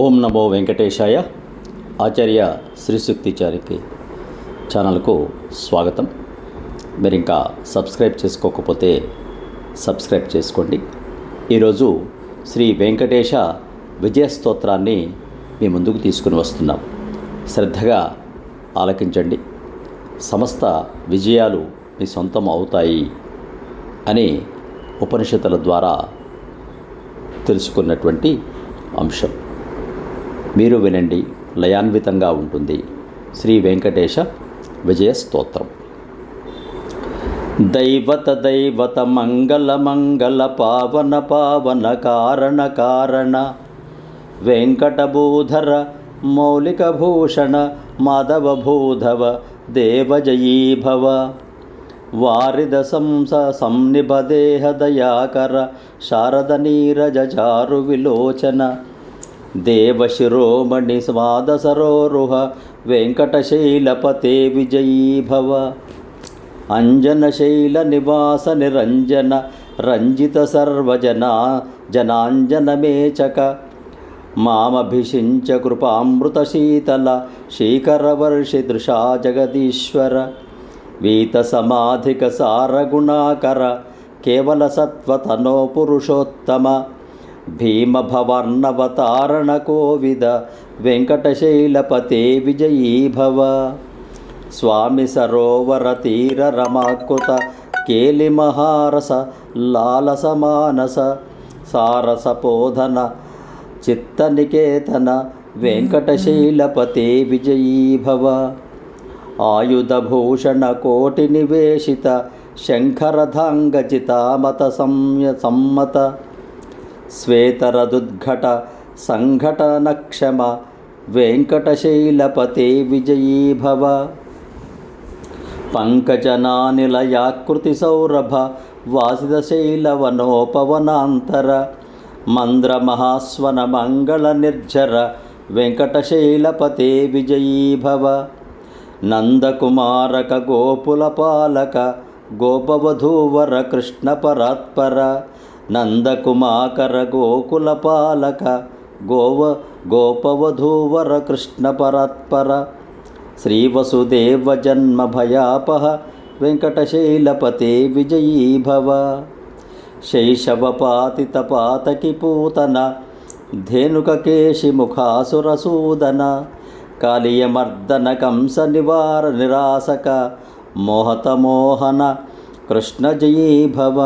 ఓం నమో వెంకటేశాయ ఆచార్య శ్రీశక్తిచారికి ఛానల్కు స్వాగతం. మీరు ఇంకా సబ్స్క్రైబ్ చేసుకోకపోతే సబ్స్క్రైబ్ చేసుకోండి. ఈరోజు శ్రీ వెంకటేశ విజయ స్తోత్రాన్ని మీ ముందుకు తీసుకుని వస్తున్నాం. శ్రద్ధగా ఆలకించండి. సమస్త విజయాలు మీ సొంతం అవుతాయి అని ఉపనిషత్తుల ద్వారా తెలుసుకున్నటువంటి అంశం. మీరు వినండి లయాన్వితంగా ఉంటుంది. శ్రీ వెంకటేశ విజయ స్తోత్రం. దైవత దైవత మంగళ మంగళ పావన పావన కారణ కారణ. వెంకటభూధర మౌలిక భూషణ మాధవ భూధవ దేవజయీభవ. వారిద సంస సంనిభదేహ దయాకర శారద నీరజ చారు విలోచన. దేవశిరోమణి స్వాదసరోరుహ వెంకటశైలపతే విజయీభవ. అంజనశైల నివాస నిరంజన రంజిత సర్వజనా జనాంజనమేచక. మామభిషించ కృపామృత శీతల శీకరవర్షిదృశా జగదీశ్వర. వీత సమాధిక సారగుణాకర కేవల సత్వతనో పురుషోత్తమ. భీమభవర్ణవతారణ కోవిద వెంకటశైలపతే విజయీభవ. స్వామి సరోవర తీర రమాకృత కేలి కేలిమహారస లాలసమానస సారసపోధన చిత్తనికేతన వెంకటశైలపతే విజయీభవ. ఆయుధభూషణ కోటి నివేశిత శంఖరథాంగజితామత సంయ సమ్మత శ్వేతరదుద్ఘట సంఘటనక్షమ వెంకటశైలపతే విజయీభవ. పంకజనానిలయాకృతి సౌరభ వాసితశైలవనోపవనాంతర మంద్రమహాస్వన మంగళ నిర్జర వెంకటశైలపతే విజయీభవ. నందకుమారక గోపుల పాలక గోపవధూవర కృష్ణ పరాత్పర నందకుమాకర గోకుల పాలక గోవ గోపవధూవర కృష్ణ పరాత్పర శ్రీవసుదేవ జన్మ భయాపహ వెంకటశైలపతే విజయీభవ శైశవపాతిత పాతకి పూతన ధేనుకకేశి ముఖాసురసూదన కాళీయమర్దన కంస నివార నిరాసక మోహతమోహన కృష్ణ జయీభవ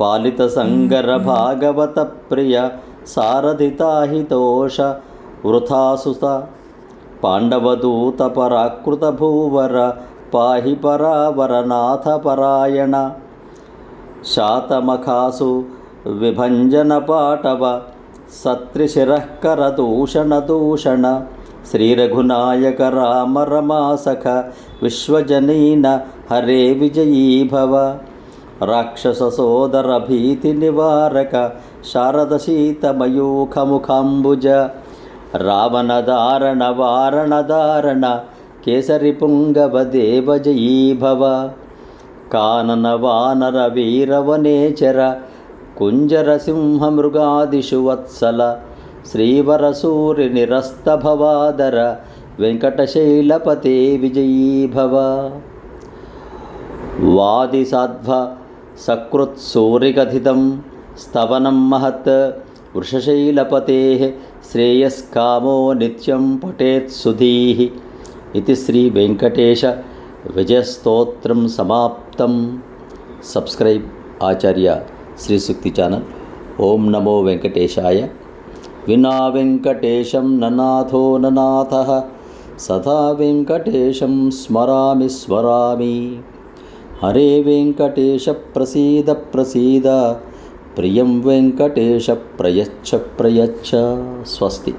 పాలిత సంగర భాగవత ప్రియ సారథితాహితోష వృథాసుత. పాండవదూత పరాకృత భూవర పాహి పరావరనాథ పరాయణ. శాతమఖాసు విభంజన పాటవ సత్రిశిరఃకర దూషణ దూషణ శ్రీరఘునాయక రామ రమాసఖ విశ్వజనీన హరే విజయీభవ. రాక్షస సోదర భీతి నివారక శారద శీతమయూఖముఖాంబుజ రావణదారణ వారణదారణ కేసరి పుంగవ దేవజయీభవ కానన వానర వీరవనేచర కుంజర సింహ మృగాదిషు వత్సల శ్రీవర శ్రీవరసూరి నిరస్తభవాదర వెంకటశైలపతే విజయీభవ. వాదిసాధ్వ సకృత్సూరికథితం స్తవనం మహత్ వృషశైలపతే శ్రేయస్కామో నిత్యం పఠేత్ సుధీః ఇది శ్రీ వెంకటేశ విజయస్తోత్రం సమాప్తం. సబ్స్క్రైబ్ ఆచార్య శ్రీశక్తి ఛానల్ ఓం నమో వెంకటేశాయ. వినా వెంకటేశం ననాథో ననాథ. సదా వెంకటేశం స్మరామి స్మరామి. హరే వెంకటేశ ప్రసీద ప్రసీద. ప్రియం వెంకటేశ ప్రయచ్చ ప్రయచ్చ. స్వస్తి.